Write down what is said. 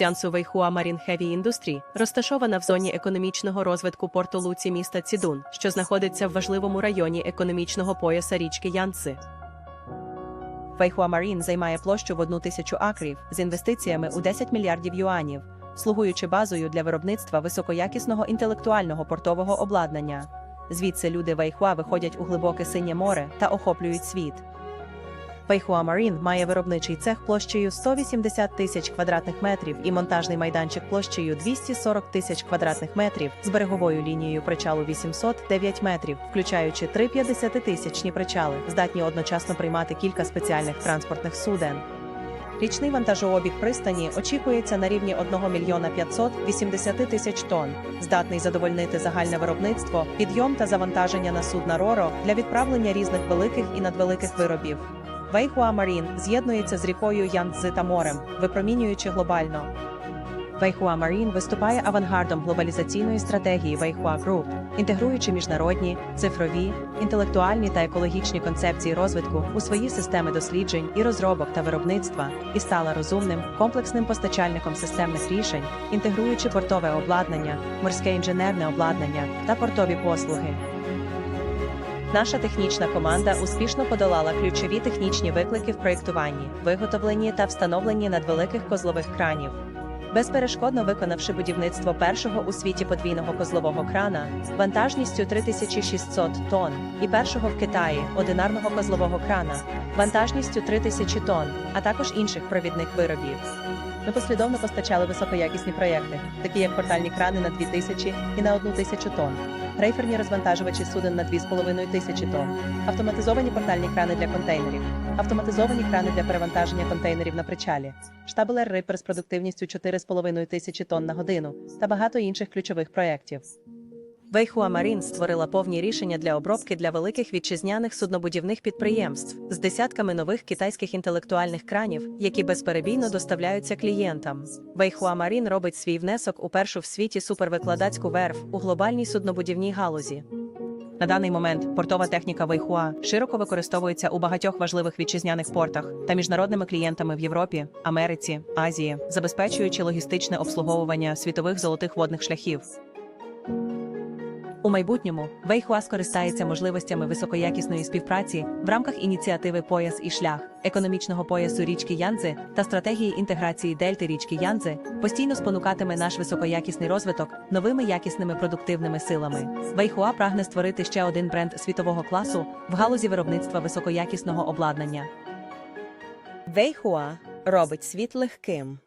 Цянсу Вейхуа Marine Heavy Industry розташована в зоні економічного розвитку порту Луці міста Цідун, що знаходиться в важливому районі економічного пояса річки Янци. Вейхуа Марін займає площу в одну тисячу акрів з інвестиціями у 10 мільярдів юанів, слугуючи базою для виробництва високоякісного інтелектуального портового обладнання. Звідси люди Вейхуа виходять у глибоке синє море та охоплюють світ. Вейхуа Марін має виробничий цех площею 180 тисяч квадратних метрів і монтажний майданчик площею 240 тисяч квадратних метрів з береговою лінією причалу 809 метрів, включаючи три 50-тисячні причали, здатні одночасно приймати кілька спеціальних транспортних суден. Річний вантажообіг пристані очікується на рівні 1 мільйона 580 тисяч тонн, здатний задовольнити загальне виробництво, підйом та завантаження на судна РОРО для відправлення різних великих і надвеликих виробів. Вейхуа Марін з'єднується з рікою Янцзи та морем, випромінюючи глобально. Вейхуа Марін виступає авангардом глобалізаційної стратегії Вейхуа Груп, інтегруючи міжнародні, цифрові, інтелектуальні та екологічні концепції розвитку у свої системи досліджень і розробок та виробництва, і стала розумним, комплексним постачальником системних рішень, інтегруючи портове обладнання, морське інженерне обладнання та портові послуги. Наша технічна команда успішно подолала ключові технічні виклики в проєктуванні, виготовленні та встановленні надвеликих козлових кранів. Безперешкодно виконавши будівництво першого у світі подвійного козлового крана вантажністю 3600 тонн і першого в Китаї одинарного козлового крана вантажністю 3000 тонн, а також інших провідних виробів. Ми послідовно постачали високоякісні проєкти, такі як портальні крани на 2000 і на 1000 тонн, рейферні розвантажувачі суден на 2500 тисячі тонн, автоматизовані портальні крани для контейнерів, автоматизовані крани для перевантаження контейнерів на причалі, штабелер рипер з продуктивністю 4,5 тисячі тонн на годину та багато інших ключових проєктів. Вейхуа Марін створила повні рішення для обробки для великих вітчизняних суднобудівних підприємств з десятками нових китайських інтелектуальних кранів, які безперебійно доставляються клієнтам. Вейхуа Марін робить свій внесок у першу в світі супервикладацьку верф у глобальній суднобудівній галузі. На даний момент портова техніка Вейхуа широко використовується у багатьох важливих вітчизняних портах та міжнародними клієнтами в Європі, Америці, Азії, забезпечуючи логістичне обслуговування світових золотих водних шляхів. У майбутньому Вейхуа скористається можливостями високоякісної співпраці в рамках ініціативи Пояс і шлях, економічного поясу річки Янзи та стратегії інтеграції дельти річки Янзи постійно спонукатиме наш високоякісний розвиток новими якісними продуктивними силами. Вейхуа прагне створити ще один бренд світового класу в галузі виробництва високоякісного обладнання. Вейхуа робить світ легким.